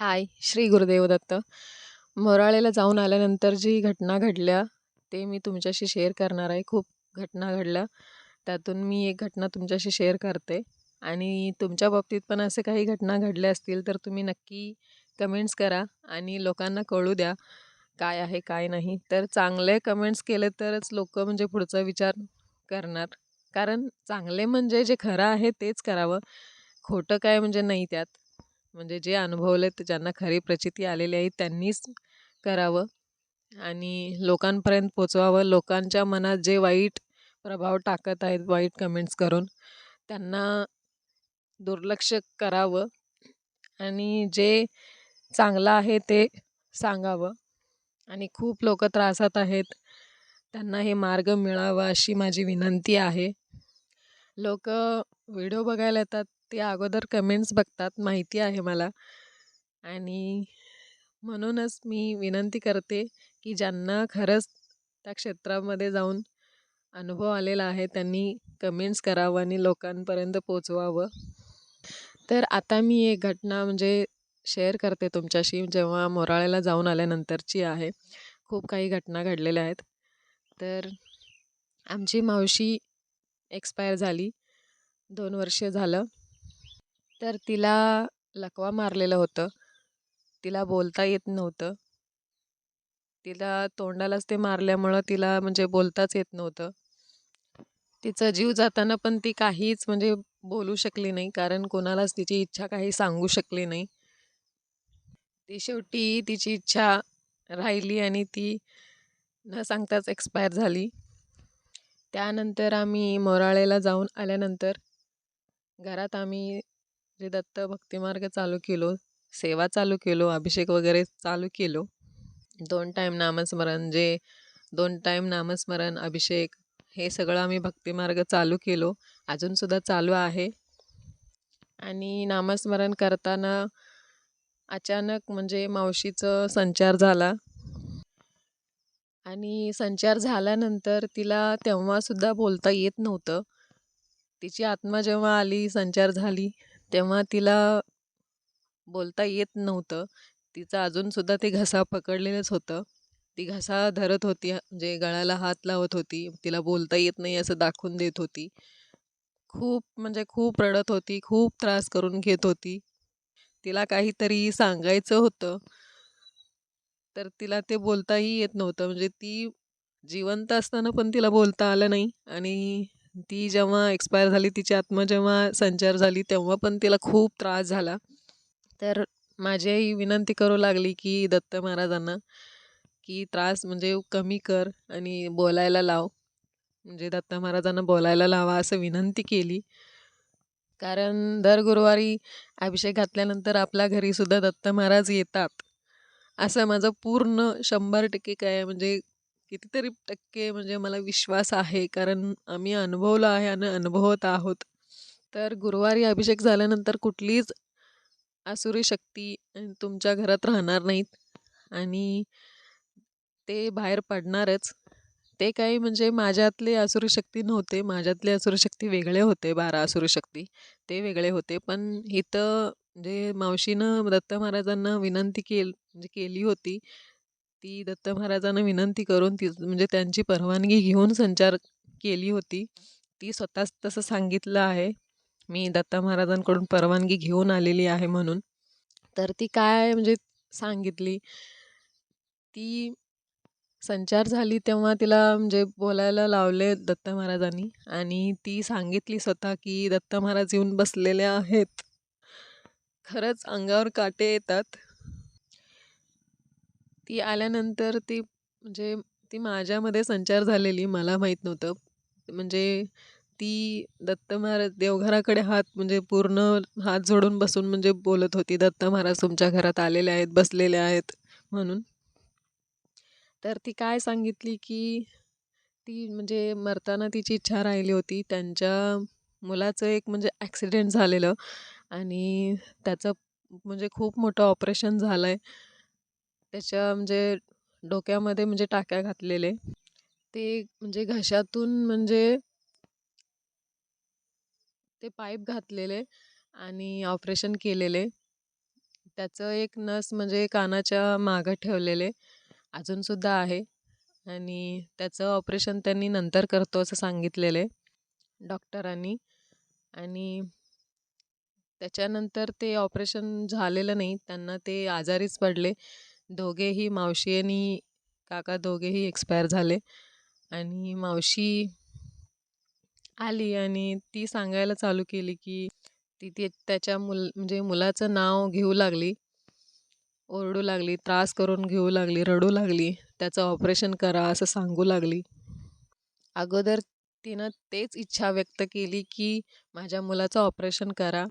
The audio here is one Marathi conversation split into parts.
हाय श्री गुरुदेव दत्त. मोराळेला जाऊन आल्यानंतर जी घटना घडल्या ते मी तुमच्याशी शेअर करणार आहे. खूप घटना घडल्या. त्यातून मी एक घटना तुमच्याशी शेअर करते. आणि तुमच्या बाबतीत पण असे काही घटना घडल्या असतील तर तुम्ही नक्की कमेंट्स करा आणि लोकांना कळू द्या काय आहे काय नाही. तर चांगले कमेंट्स केले तरच लोक म्हणजे पुढचा विचार करणार. कारण चांगले म्हणजे जे खरं आहे तेच करावं. खोटं काय म्हणजे नाही त्यात. म्हणजे जे अनुभवले ते ज्यांना खरी प्रचिती आलेली आहे त्यांनीच करावं आणि लोकांपर्यंत पोचवावं लोकांच्या मनात जे वाईट प्रभाव टाकत आहेत वाईट कमेंट्स करून त्यांना दुर्लक्ष करावं आणि जे चांगलं आहे ते सांगावं. आणि खूप लोक त्रासात आहेत त्यांना हे मार्ग मिळावा अशी माझी विनंती आहे. लोक व्हिडिओ बघायला येतात ते अगोदर कमेंट्स बघतात माहिती आहे मला. आणि म्हणूनच मी विनंती करते की ज्यांना खरंच त्या क्षेत्रामध्ये जाऊन अनुभव आलेला आहे त्यांनी कमेंट्स करावं आणि लोकांपर्यंत पोचवावं तर आता मी एक घटना म्हणजे शेअर करते तुमच्याशी जेव्हा मोराळ्याला जाऊन आल्यानंतरची आहे. खूप काही घटना घडलेल्या आहेत. तर आमची मावशी एक्सपायर झाली. दोन वर्ष झालं. तर तिला लकवा मारलेलं होतं. तिला बोलता येत नव्हतं. तिला तोंडालाच ते मारल्यामुळं तिला म्हणजे बोलताच येत नव्हतं. तिचा जीव जाताना पण ती काहीच म्हणजे बोलू शकली नाही कारण कोणालाच तिची इच्छा काही सांगू शकली नाही. ती शेवटी तिची इच्छा राहिली आणि ती न सांगताच एक्सपायर झाली. त्यानंतर आम्ही मोराळेला जाऊन आल्यानंतर घरात आम्ही जे दत्त भक्तिमार्ग चालू केलो सेवा चालू केलो अभिषेक वगैरे चालू केलो. दोन टाईम नामस्मरण जे दोन टाईम नामस्मरण अभिषेक हे सगळं आम्ही भक्तिमार्ग चालू केलो. अजूनसुद्धा चालू आहे. आणि नामस्मरण करताना अचानक म्हणजे मावशीचं संचार झाला. आणि संचार झाल्यानंतर तिला तेव्हासुद्धा बोलता येत नव्हतं. तिची आत्मा जेव्हा आली संचार झाली तेव्हा तिला बोलता येत नव्हतं. तिचं अजूनसुद्धा ते घसा पकडलेलंच होतं. ती घसा धरत होती म्हणजे गळ्याला हात लावत होती. तिला बोलता येत नाही असं दाखवून देत होती. खूप म्हणजे खूप रडत होती खूप त्रास करून घेत होती. तिला काहीतरी सांगायचं होतं. तर तिला ते बोलताही येत नव्हतं. म्हणजे ती जिवंत असताना पण तिला बोलता आलं नाही. आणि ती जेव्हा एक्सपायर झाली तिची आत्मा जेव्हा संचार झाली तेव्हा पण तिला खूप त्रास झाला. तर माझी आई विनंती करू लागली की दत्त महाराजांना की त्रास म्हणजे कमी कर आणि बोलायला लाव. म्हणजे दत्त महाराजांना बोलायला लावा असं विनंती केली. कारण दर गुरुवारी अभिषेक घातल्यानंतर आपल्या घरीसुद्धा दत्त महाराज येतात. असं माझं पूर्ण शंभर टक्के काय म्हणजे कितीतरी टक्के म्हणजे मला विश्वास आहे. कारण आम्ही अनुभवलं आहे आणि अनुभवत आहोत. तर गुरुवारी अभिषेक झाल्यानंतर कुठलीच आसुरी शक्ती तुमच्या घरात राहणार नाहीत. आणि ते बाहेर पडणारच. ते काही म्हणजे माझ्यातले आसुरी शक्ती नव्हते. माझ्यातले आसुरी शक्ती वेगळे होते. बारा आसुरी शक्ती ते वेगळे होते. पण इथं जे मावशीनं दत्त महाराजांना विनंती केल म्हणजे केली होती ती दत्त महाराजांना विनंती करून ती म्हणजे त्यांची परवानगी घेऊन संचार केली होती. ती स्वतःच तसं सांगितलं आहे. मी दत्त महाराजांकडून परवानगी घेऊन आलेली आहे म्हणून. तर ती काय म्हणजे सांगितली? ती संचार झाली तेव्हा तिला म्हणजे बोलायला लावले दत्त महाराजांनी आणि ती सांगितली स्वतः की दत्त महाराज येऊन बसलेले आहेत. खरंच अंगावर काटे येतात. ती आल्यानंतर ती म्हणजे ती माझ्यामध्ये संचार झालेली मला माहीत नव्हतं. म्हणजे ती दत्त महाराज देवघराकडे हात म्हणजे पूर्ण हात जोडून बसून म्हणजे बोलत होती दत्त महाराज तुमच्या घरात आलेले आहेत बसलेले आहेत म्हणून. तर ती काय सांगितली की ती म्हणजे मरताना तिची इच्छा राहिली होती त्यांच्या मुलाचं एक म्हणजे ॲक्सिडेंट झालेलं आणि त्याचं म्हणजे खूप मोठं ऑपरेशन झालं आहे त्याच्या म्हणजे डोक्यामध्ये म्हणजे टाक्या घातलेले. ते म्हणजे घशातून म्हणजे ते पाईप घातलेले आणि ऑपरेशन केलेले. त्याचं एक नस म्हणजे कानाच्या मागं ठेवलेले अजूनसुद्धा आहे आणि त्याचं ऑपरेशन त्यांनी नंतर करतो असं सांगितलेले डॉक्टरांनी. आणि त्याच्यानंतर ते ऑपरेशन झालेलं नाही त्यांना ते आजारीच पडले. दोघेही मावशी आणि काका दोघेही एक्सपायर झाले. आणि मावशी आली आणि ती सांगायला चालू केली की ती ते त्याच्या मुल म्हणजे मुलाचं नाव घेऊ लागली. ओरडू लागली त्रास करून घेऊ लागली रडू लागली त्याचं ऑपरेशन करा असं सांगू लागली. अगोदर तिनं तेच इच्छा व्यक्त केली की माझ्या मुलाचं ऑपरेशन करा.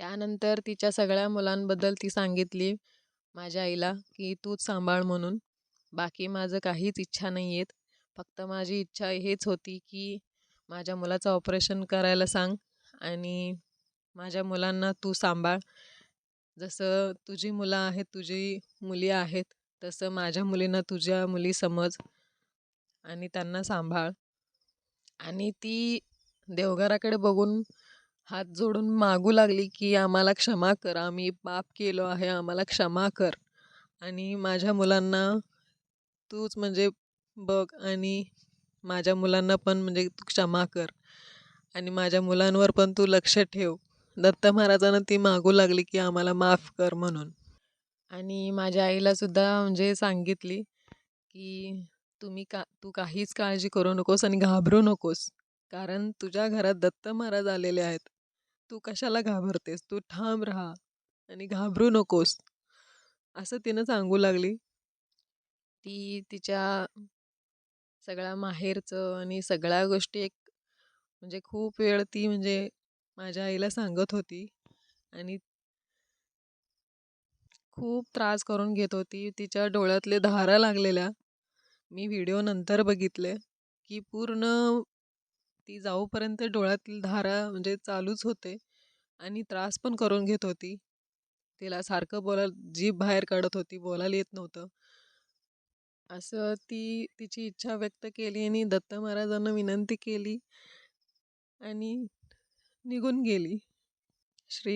त्यानंतर तिच्या सगळ्या मुलांबद्दल ती सांगितली. माझ्या आईला की तूच सांभाळ म्हणून. बाकी माझं काहीच इच्छा नाही आहेत फक्त माझी इच्छा हेच होती की माझ्या मुलाचं ऑपरेशन करायला सांग आणि माझ्या मुलांना तू सांभाळ. जसं तुझी मुलं आहेत तुझी मुली आहेत तसं माझ्या मुलींना तुझ्या मुली समज आणि त्यांना सांभाळ. आणि ती देवघराकडे बघून हात जोडून मागू लागली की आम्हाला क्षमा कर आम्ही पाप केलो आहे आम्हाला क्षमा कर. आणि माझ्या मुलांना तूच म्हणजे बघ आणि माझ्या मुलांना पण म्हणजे तू क्षमा कर. आणि माझ्या मुलांवर पण तू लक्ष ठेव. दत्त महाराजांना ती मागू लागली की आम्हाला माफ कर म्हणून. आणि माझ्या आईलासुद्धा म्हणजे सांगितली की तुम्ही का तू काहीच काळजी करू नकोस आणि घाबरू नकोस. कारण तुझ्या घरात दत्त महाराज आलेले आहेत. तू कशाला घाबरतेस? तू ठाम राहा आणि घाबरू नकोस. असं तिनं सांगू लागली. ती तिच्या सगळ्या माहेरचं आणि सगळ्या गोष्टी एक म्हणजे खूप वेळ ती म्हणजे माझ्या आईला सांगत होती आणि खूप त्रास करून घेत होती. तिच्या डोळ्यातले धारा लागलेल्या. मी व्हिडिओ नंतर बघितले की पूर्ण ती जाऊपर्यंत डोळ्यातील धारा म्हणजे चालूच होते आणि त्रास पण करून घेत होती. तिला सारखं बोलायला जीभ बाहेर काढत होती बोलायला येत नव्हतं. असं ती तिची इच्छा व्यक्त केली आणि दत्त महाराजांना विनंती केली आणि निघून गेली. श्री